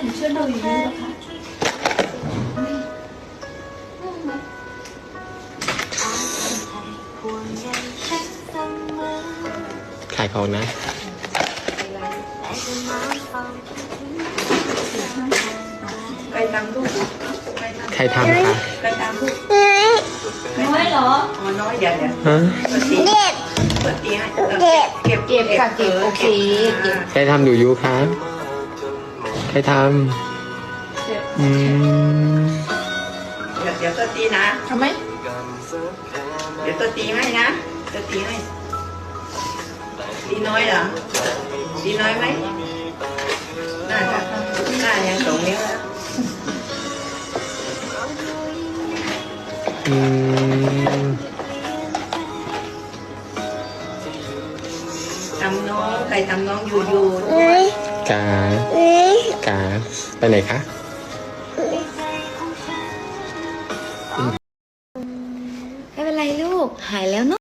ถึงช่วยเราอยู่นี่นะคะขายของนะไปตามลูกไปตามใครทำคะไปตามลูกน้อยเหรออ๋อน้อยเดี๋ยวเดี๋ยวฮะเปิดตีเปิดตีให้เก็บเก็บเก็บค่ะเก็บโอเคเก็บใครทำดูยูคะ ใครทำอืมเดี๋ยวเดี๋ยวตัวตีนะ ทำไหม เดี๋ยวตัวตีให้นะตัวตีให้ ตีน้อยเหรอ ตีน้อยไหมน่าจะน่ายังสองนิ้วแล้วอืมทำน้องใครทำน้องอยู่อยู่กา กาไปไหนคะไม่เป็นไรลูก หายแล้วเนาะ